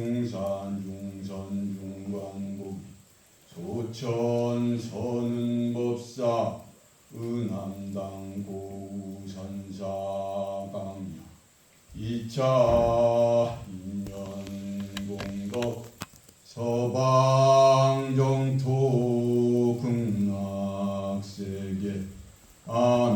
중산 중선 중광국. 조천 선은 법사 은암당 고우선사 강야. 이차 인연공덕 서방정토 극락세계 아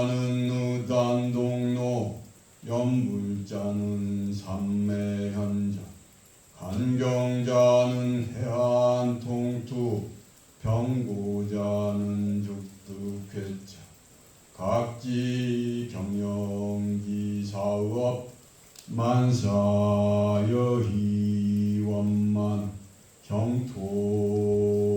자는 의단동로 연물자는 삼매현자. 간경자는 해안통투 병고자는 죽두쾌차. 각지 경영기 사업 만사여희 원만. 경토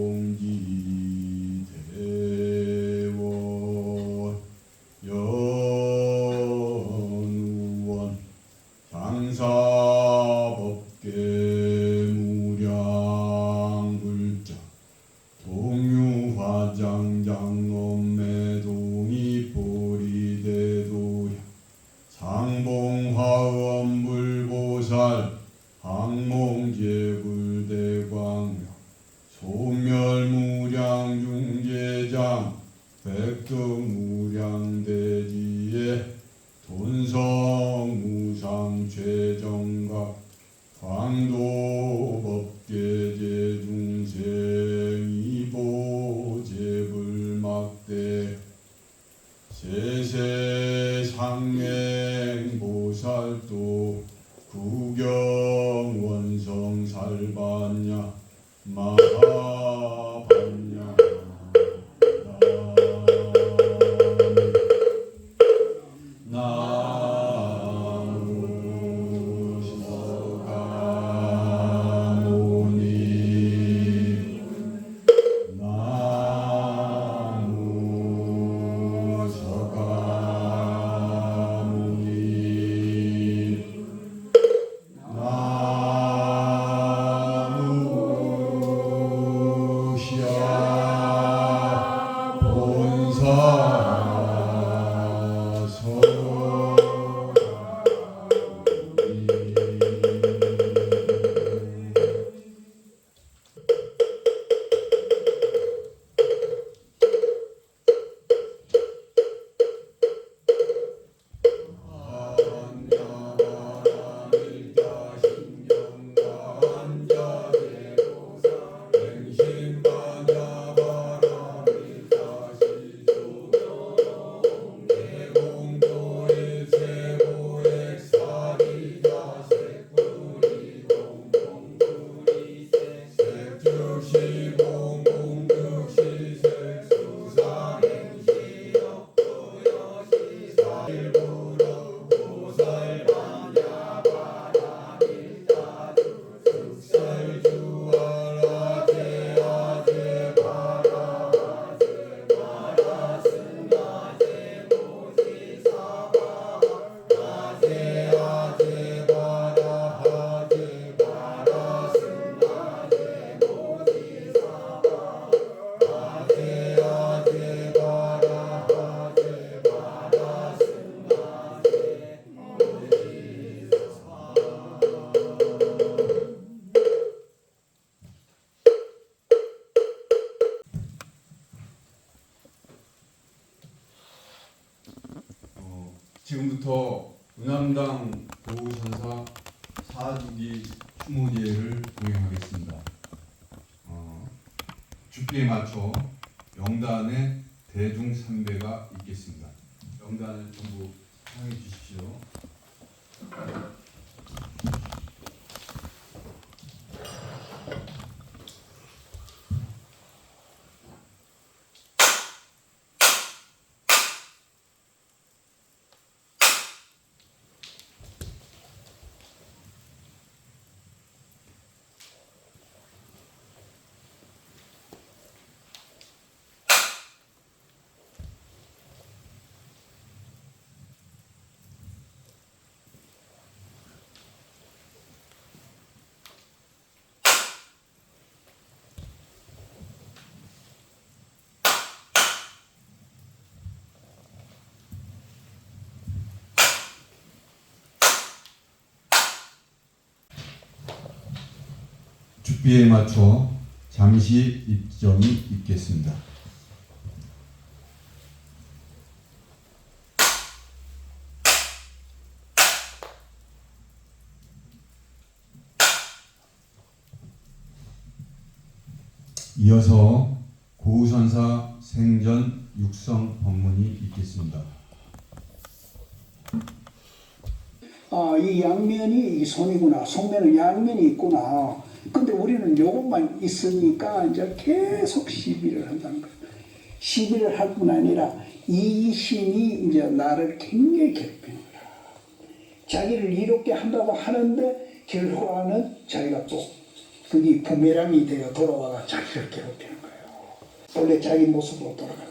총재불대광명 소멸무량중재장 백등 지금부터 은암당 고우선사 사주기 추모제를 동행하겠습니다. 어, 주기에 맞춰 영단의 대중삼배가 있겠습니다. 영단을 전부 사용해 주십시오. 주비에 맞춰 잠시 입점이 있겠습니다. 이어서 고우선사 생전 육성 법문이 있겠습니다. 아, 이 양면이 이 손이구나. 손면은 양면이 있구나. 요것만 있으니까 이제 계속 시비를 한다는 거예요. 시비를 할 뿐 아니라 이 신이 이제 나를 굉장히 괴롭히는 거야. 자기를 이롭게 한다고 하는데 결과는 자기가 또 그게 부메랑이 되어 돌아와가 자기를 괴롭히는 거예요. 원래 자기 모습으로 돌아가.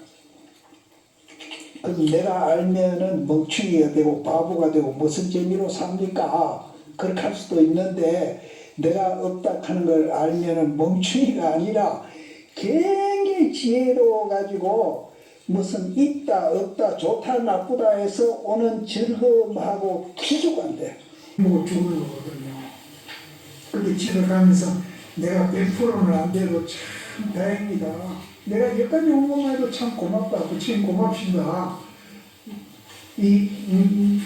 그럼 내가 알면은 멍충이가 되고 바보가 되고 무슨 재미로 삽니까? 그렇게 할 수도 있는데 내가 없다 하는 걸 알면은 멍충이가 아니라 굉장히 지혜로워 가지고 무슨 있다 없다 좋다 나쁘다 해서 오는 즐거움하고 기죽한데 뭐 죽을 거거든요. 근데 집에 가면서 내가 100%는 안 돼도 참 다행이다. 내가 여기까지 온 것만 해도 참 고맙다. 부처님 고맙습니다. 이, 음,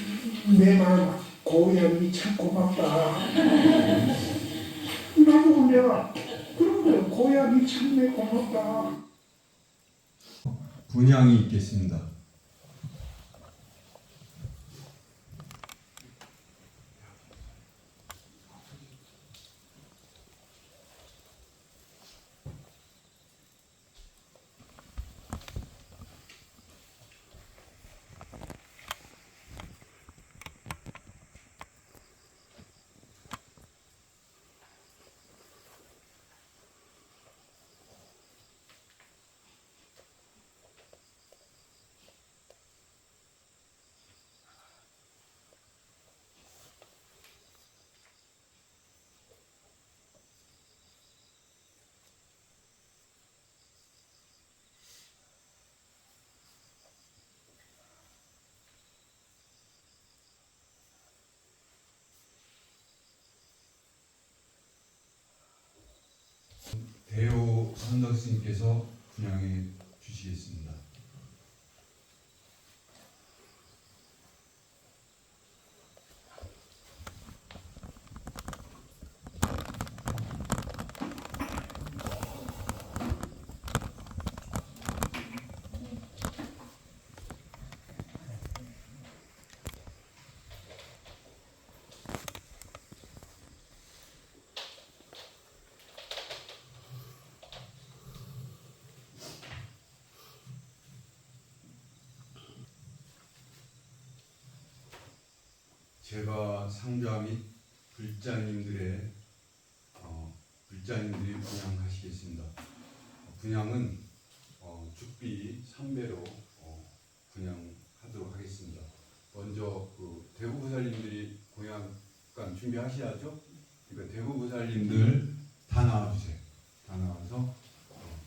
내 마음, 고향이 참 고맙다. 나보고 내가, 그런 거야. 고향이 참내 고맙다. 분양이 있겠습니다. 대호 선덕 스님께서 분양해 주시겠습니다. 제가 상좌 및 불자님들의 어, 불자님들이 분양하시겠습니다. 어, 분양은 어, 죽비 3배로 어, 분양하도록 하겠습니다. 먼저 그 대구 부살님들이 공양관 준비하셔야죠. 그러니까 대구 부살님들 다 나와주세요. 다 나와서 어,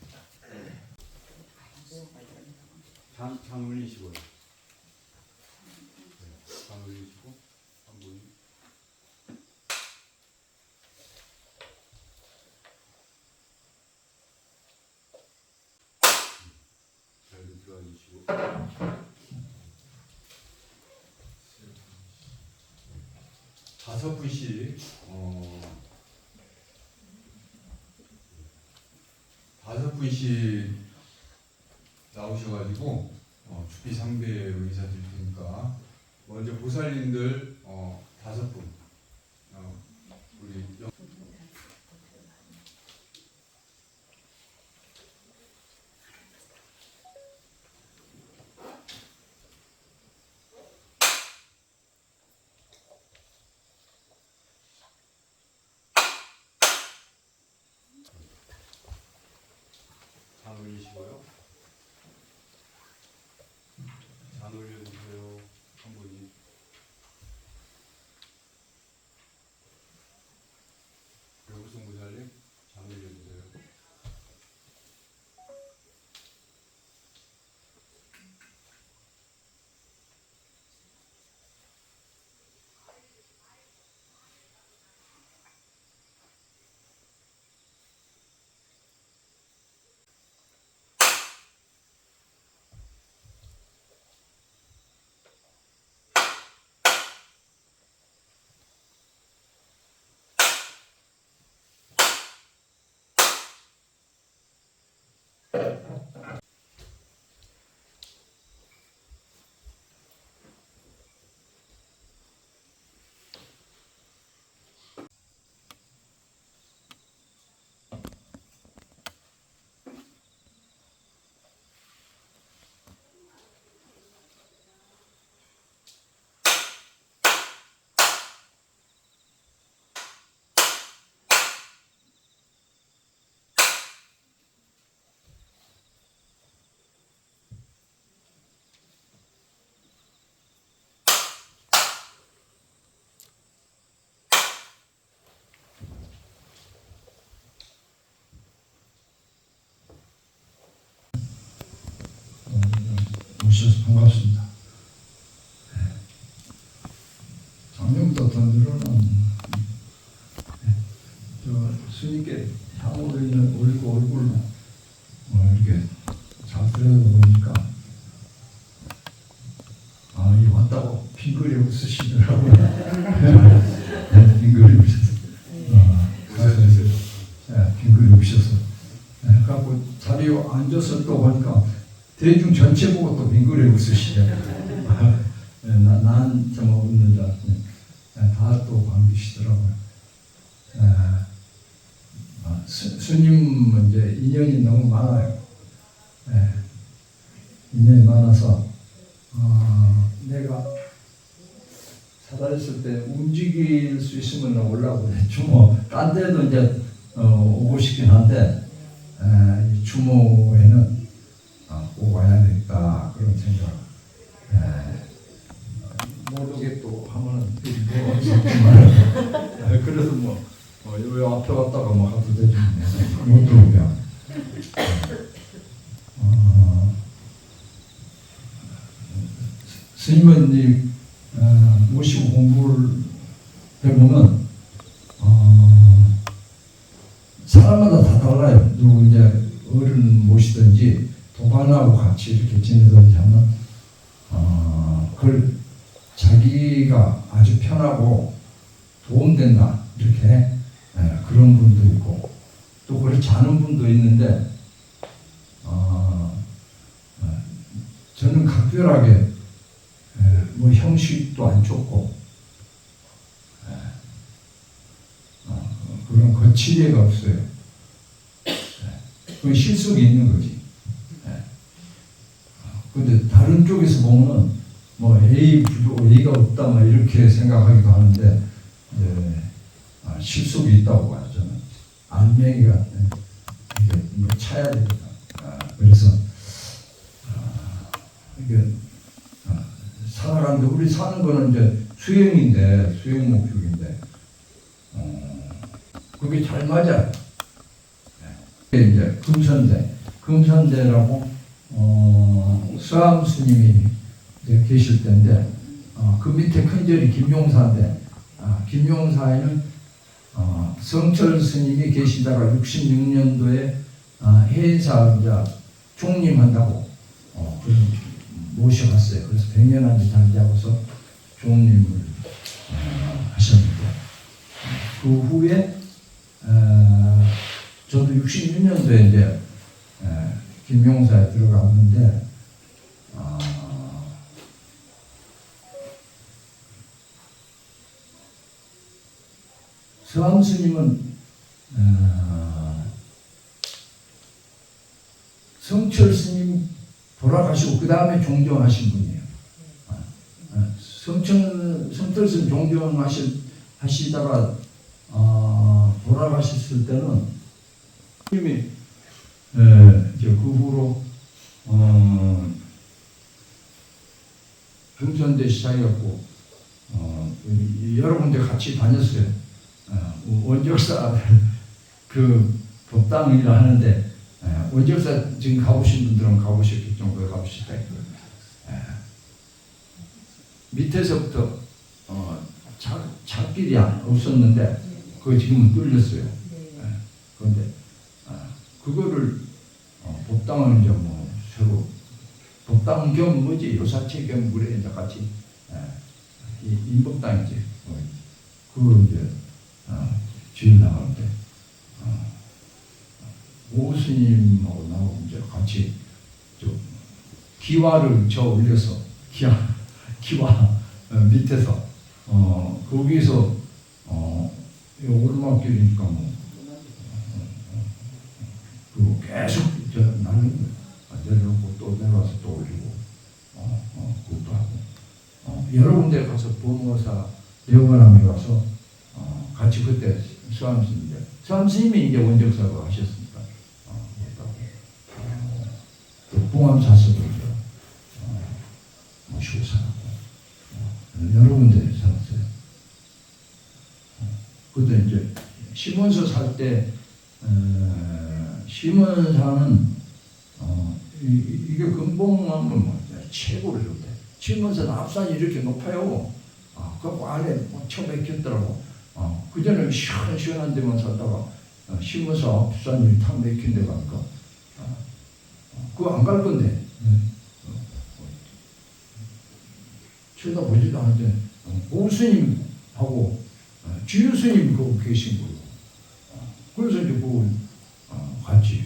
잠, 잠 올리시고요. 네, 잠 올리시고 한 분. 잘 들어가 주시고 다섯 분씩 어, 다섯 분씩 나오셔가지고 어, 주피 상배로 인사드릴 테니까 먼저 보살님들 어, 다섯 분 오셔서 반갑습니다. 네. 작년부터 더 늘어난 네. 저 스님께 향을 있는 올리고 얼굴 어, 이렇게 잘 들여다보니까 아, 이 왔다고 빙그레 웃으시더라고요. 네, 빙그레. 네, 빙그레. 네, 그래갖고 자리에 앉아서 또 보니까 대중 전체 보고 또 빙그레 웃으시더라고요. 네, 나, 난 정말 웃는 줄 알았더니 네, 다또 반기시더라고요. 네, 아, 스, 스님은 이제 인연이 너무 많아요. 네, 인연이 많아서 어, 내가 살아있을 때 움직일 수 있으면 올라고 주모 딴 데도 이제 어, 오고 싶긴 한데 에, 이 주모에는 어, 꼭 와야 되겠다 그런 생각. 에, 못 오게 또 하면은 뭐 어색지만. 에, 그래서 뭐 어, 여기 앞에 왔다가 뭐 가도 되지 못 들어오게. 어, 스님은 이 어, 모시고 공부를 해보면 어, 사람마다 다 달라요. 누구 이제 어른 모시든지 같이 이렇게 지내든지 하면 어, 그걸 자기가 아주 편하고 도움된다 이렇게 예, 그런 분도 있고 또 그렇지 않은 분도 있는데 어, 어, 저는 각별하게 에, 뭐 형식도 안 좋고 에, 어, 그런 거칠애가 없어요. 에, 그 실속이 있는 거지. 근데 다른 쪽에서 보면은 뭐 A 부족, A가 없다 막 이렇게 생각하기도 하는데 이제 아, 실속이 있다고 봐요 저는. 알맹이가 에, 이게 뭐 차야 되니까. 아, 그래서 아, 이게 아, 살아가는데 우리 사는 거는 이제 수행인데 수행 목적인데 어, 그게 잘 맞아요. 네. 이게 이제 금선대 금선대라고 어, 수암 스님이 이제 계실 때인데 어, 그 밑에 큰 절이 김용사인데 아, 김용사에는 어, 성철 스님이 계시다가 66년도에 아, 해인사 이제 총림한다고 어, 모셔갔어요. 그래서 100년 안에 단지하고서 종님을 어, 하셨는데 그 후에 어, 저도 66년도에 이제 에, 김용사에 들어갔는데 어, 서암 스님은 어, 성철 스님 돌아가시고 그 다음에 종정하신 분이에요. 어, 어, 성철 성철 스님 종정하시 하시다가 어, 돌아가셨을 때는 스님이 에, 이제 그 후로 어, 금선대 시작이었고 어, 이- 여러 군데 같이 다녔어요. 어, 원적사 그 법당이라 하는데 에, 원적사 지금 가보신 분들은 가보셨겠죠. 그 가보셨다 이거. 에, 밑에서부터 어, 차, 차길이 안- 없었는데 그거 지금은 뚫렸어요. 예. 그런데 아, 그거를 어, 법당을 이제 뭐 새로 법당 겸 뭐지? 요사체 겸 그래. 이제 같이 예, 이 인법당이지 어, 그걸 이제 어, 지을 나가는데 어, 오 스님하고 나하고 이제 같이 좀 기와를 저 올려서 기와 기와 어, 밑에서 어 거기서 어이 오르막길이니까 뭐 그리고 계속 저 나는 내려놓고 또 내려와서 또 올리고 어, 어, 그것도 하고 어, 여러 군데 가서 부모사 대원함에 가서 어, 같이 그때 수암 스님인데 수암 스님이 이제 원적사고 하셨으니까 어, 어, 또 봉암 사서도 어, 모시고 살았고 어, 여러 군데 살았어요. 어, 그때 이제 심원서 살때 어, 심원사는 어, 이, 이- 이게 금봉하면 뭐 최고로 좋대. 심원사는 앞산이 이렇게 높아요. 아, 그 안에 뭐 처박혔더라고. 어, 그 전에 시원시원한 데만 살다가 어, 심원사 앞산이 탁 막힌 데 가니까 어, 어, 그거 안 갈 건데. 어, 어, 쳐다보지도 않는데 어, 오스님하고 어, 주유스님 거기 계신 거예요. 어, 그래서 이제 그 어, 같이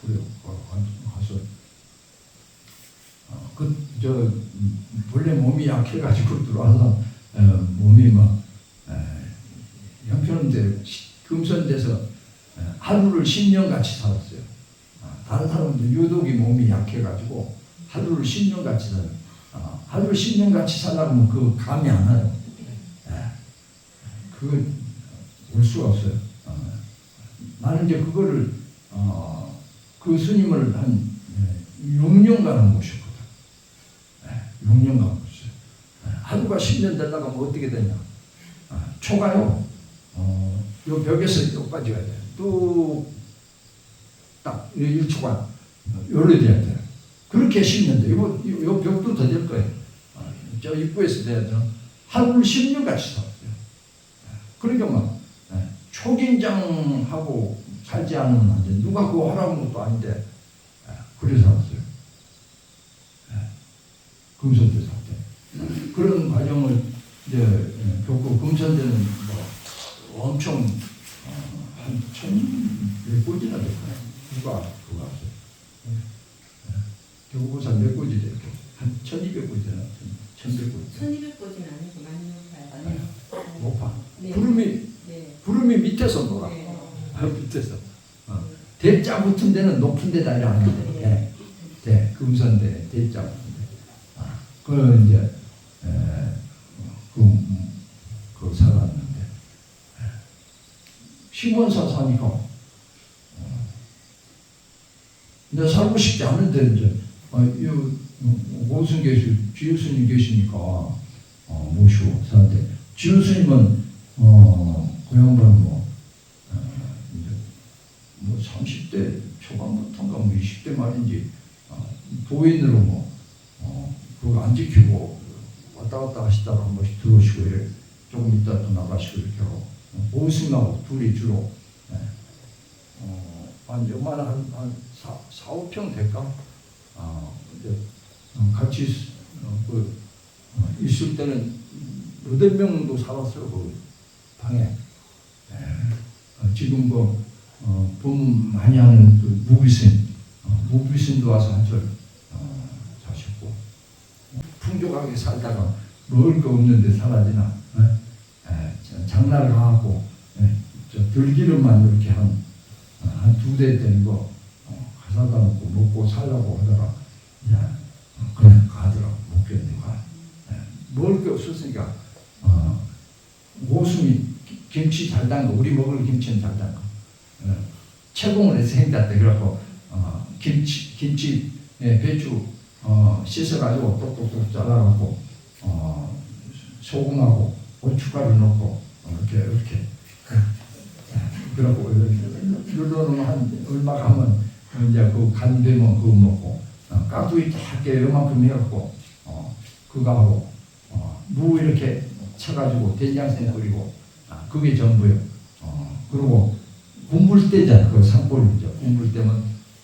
그래요. 가- 가- 가서 어, 그저 음, 본래 몸이 약해가지고 들어와서 어, 몸이 막 에, 형편인데 금선돼서 에, 하루를 10년 같이 살았어요. 아, 다른 사람들 유독이 몸이 약해가지고 하루를 10년 같이 살아요. 아, 하루를 10년 같이 살려면 그 감이 안 와요. 예. 그 거올 수가 없어요. 어. 나는 이제 그거를 어, 그 스님을 한 예, 6년간 모셨거든. 예, 6년간 모셨어요. 예, 하루가 10년 되다가 뭐 어떻게 되냐. 아, 초가요. 어, 요 벽에서 여기까지 가야 돼. 뚝딱 1초간 요래 돼야 돼. 그렇게 10년 돼. 요, 요 벽도 더 될 거예요. 어, 저 입구에서 돼야죠. 하루를 10년 같이 살았어요. 그러니까 막 예, 초긴장하고 살지 않으면 안 돼. 누가 그거 하라는 것도 아닌데 예, 그래 살았어요. 예, 금선대 살 때. 그런 과정을 이제 예, 겪고 금선대는 뭐 엄청 어, 한천몇 곳이나 될 거예요. 누가 그거? 예, 교보사 몇 곳이 될거한 천이백 곳이나 천백 곳. 1200곳은 아니고 많이 높아요. 네. 높아. 네. 구름이 네. 구름이 밑에서 놀아. 네. 아, 밑에서. 어. 대자 붙은 데는 높은 데다 아니는데. 네. 네. 금선대 대자 붙은 데. 아, 그 이제 에, 그, 음, 그 살았는데 에, 심원사 사니까 어, 근데 살고 싶지 않은데 이제 아, 이 오승 계시 지유스님 계시니까 어, 모시고 사는데 지유스님은 어, 그 양반 뭐, 어, 이제 뭐 30대 초반부터인가 뭐 20대 말인지 어, 도인으로 뭐, 어, 그거 안 지키고 왔다 갔다 하시다가 한 번씩 들어오시고 이래 조금 있다 또 나가시고 이렇게 하고 어, 오승하고 둘이 주로 예. 어, 한 요만한 한, 한 4, 4, 5평 될까? 아, 이제 어, 같이 어, 그 어, 있을 때는 여덟 명도 살았어요 그 방에. 예. 어, 지금 뭐 어, 돈 많이 하는 그 무비신, 어, 무비신도 와서 한절 어, 자셨고 풍족하게 살다가 먹을 거 없는데 살아지나 예? 예, 예, 저 들기름만 이렇게 한한두 대 되는 거 어, 가사다 놓고 먹고 살라고 하다가 이제 어, 그냥 가더라고 못 견디가 예, 먹을 게 없었으니까 어, 고수이 김치 잘 담가 우리 먹을 김치는 잘 담가 어, 채공을 해서 행다때 그래갖고 어, 김치 김치 예, 배추 어, 씻어가지고 똑똑똑 잘라갖고 어, 소금하고 고춧가루 넣고 어, 이렇게 이렇게. 그러고 이러면 한 얼마 가면 이제 그 간 되면 그거 먹고 어, 까두기 작게 요만큼 해갖고 어, 그거 하고 어, 무 이렇게 쳐가지고 된장생 끓이고 아, 그게 전부요. 어, 그리고 군불 때잖아. 그 산불이죠. 군불 때면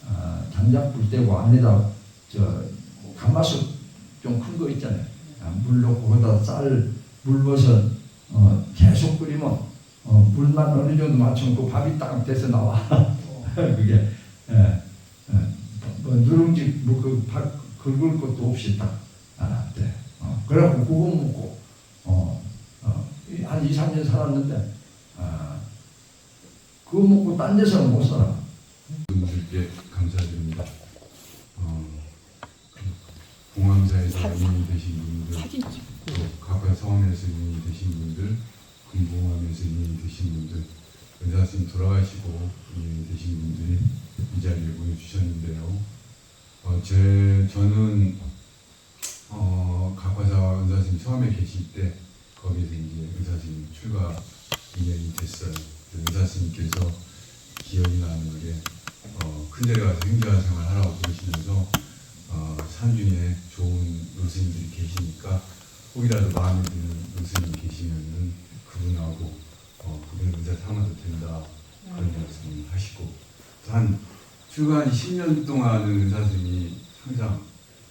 아, 장작 불 때고 안에다 저 가마솥 좀 큰 거 있잖아요. 아, 물 넣고 거기다 쌀 물버섯 어, 계속 끓이면 어, 물만 어느 정도 맞추면 그 밥이 딱 돼서 나와. 그게 예, 예. 뭐 누룽지 뭐그밥 긁을 것도 없이 딱 아, 돼. 어, 그래갖고 그거 먹고 어, 어, 이- 한 2, 3년 살았는데 아, 그거 먹고 딴 데서는 못 살아. 분들께 감사드립니다. 어, 공항사에서 이민이 되신 분들, 또 각각 서원에서 이민이 되신 분들, 금공항에서 이민이 되신 분들, 은사스님 돌아가시고 이민이 되신 분들이 이 자리에 모여주셨는데요. 어, 제 저는 어, 각화사 은사스님 처음에 계실 때 거기서 이제 은사스님 출가 2년이 됐어요. 은사스님께서 기억이 나는 게 어, 큰 데를 가서 행자 생활 하라고 그러시면서 어, 산중에 좋은 노스님들이 계시니까 혹이라도 마음에 드는 노스님 계시면은 그분하고 어, 그분 의사 삼아도 된다. 그런 말씀을 하시고. 또한 출간 10년 동안은 의사 선생님이 항상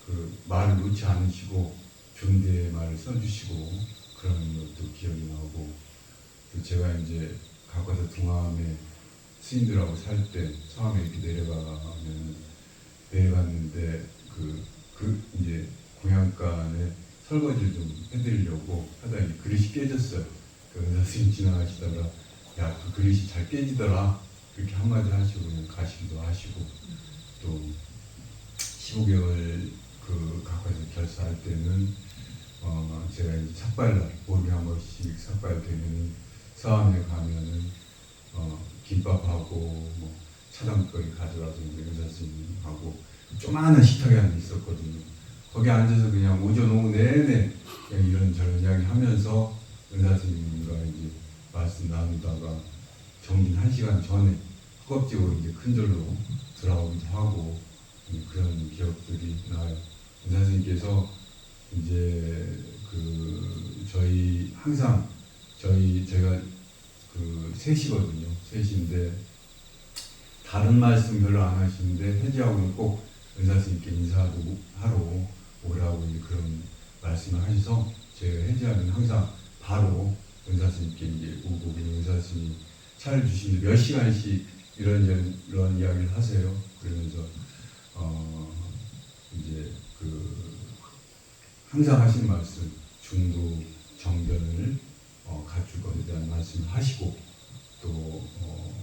그 말을 놓지 않으시고 존대 말을 써주시고 그런 것도 기억이 나고 또 제가 이제 가까서 동암에 스님들하고 살 때 처음에 이렇게 내려가면 내려갔는데 그, 그 이제 공양간에 설거지를 좀 해드리려고 하다가 이 그릇이 깨졌어요. 그 은사 스님 지나가시다가 야 그 그릇이 잘 깨지더라 그렇게 한마디 하시고 그냥 가시기도 하시고 또 15개월 그 가까이서 결사할 때는 어 제가 이제 삭발날 월에 한 번씩 삭발 되면 서암에 가면은 어 김밥하고 뭐 차담거리 가져와서 이제 의사 스님하고 조그마한 식탁이 하나 있었거든요. 거기 앉아서 그냥 오전 오후 내내 그냥 이런 저런 이야기 하면서 의사 스님과 이제 말씀 나누다가 정진 한 시간 전에 허겁지겁 이제 큰 절로 들어오기도 하고 음, 그런 기억들이 나요. 의사 스님께서 이제 그 저희 항상 저희 제가 그 셋이거든요. 셋인데 다른 말씀 별로 안 하시는데 해지하고는 꼭 의사 선생님께 인사하고 하러 오라고 그런 말씀을 하셔서 제가 해지하면 항상 바로 의사 선생님께 이제 오고 그냥 의사 선생님이 차를 주시면 몇 시간씩 이런, 이런 이야기를 하세요. 그러면서 어 이제 그 항상 하시는 말씀 중도 정변을 어, 갖출 것에 대한 말씀을 하시고 또 어,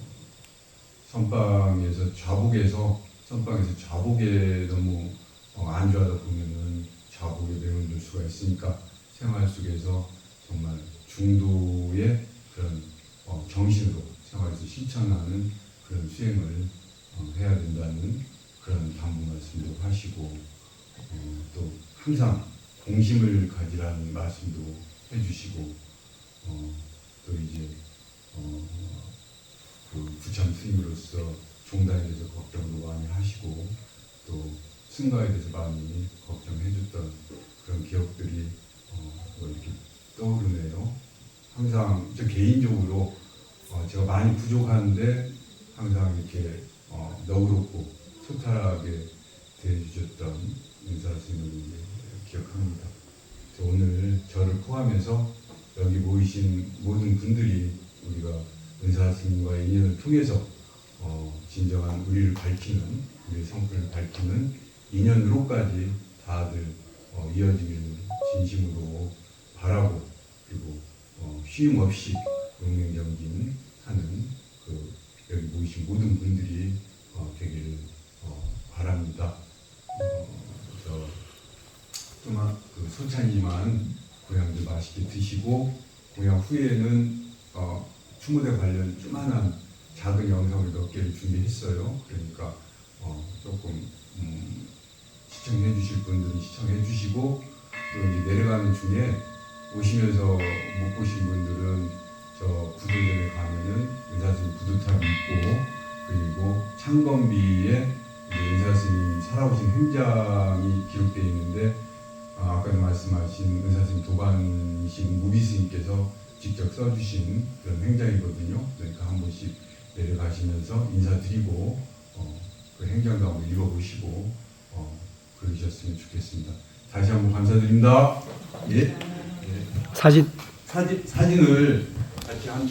선방에서 좌복에서 선방에서 좌복에 너무 어, 안주하다 보면은 좌복에 매운들 수가 있으니까 생활 속에서 정말 중도의 그런 어, 정신으로 생활에서 실천하는 그런 수행을 어, 해야 된다는 그런 당부 말씀도 하시고 어, 또 항상 공심을 가지라는 말씀도 해주시고 어, 또 이제 어, 그 부참 스님으로서 종단에 대해서 걱정도 많이 하시고 또 승가에 대해서 많이 걱정해줬던 그런 기억들이 어, 뭐 이렇게 떠오르네요. 항상 저 개인적으로 어, 제가 많이 부족한데 항상 이렇게 어, 너그럽고 소탈하게 대해주셨던 인사 스님을 기억합니다. 저 오늘 저를 포함해서 여기 모이신 모든 분들이 우리가 은사 스님과의 인연을 통해서 어, 진정한 우리를 밝히는 우리의 성품을 밝히는 인연으로까지 다들 어, 이어지길 진심으로 바라고 그리고 어, 쉼 없이 용맹정진 하는 그 여기 모이신 모든 분들이 어, 되기를 어, 바랍니다. 어, 저 또한 그 소찬이만 고향도 맛있게 드시고 고향 후에는 어, 추모대 관련 조만한 작은 영상을 몇 개를 준비했어요. 그러니까 어, 조금 음, 시청해 주실 분들은 시청해 주시고 또 이제 내려가는 중에 오시면서 못 보신 분들은 저 부두전에 가면은 은사스님 부두탑이 있고 그리고 창건비에 은사스님 살아오신 행장이 기록되어 있는데 아, 아까도 말씀하신 은사스님 도반이신 무비스님께서 직접 써주신 그런 행장이거든요. 그러니까 한 번씩 내려가시면서 인사드리고 어, 그 행장도 한번 읽어보시고 어, 그러셨으면 좋겠습니다. 다시 한번 감사드립니다. 예. 예. 사진 사진 사진을 같이 한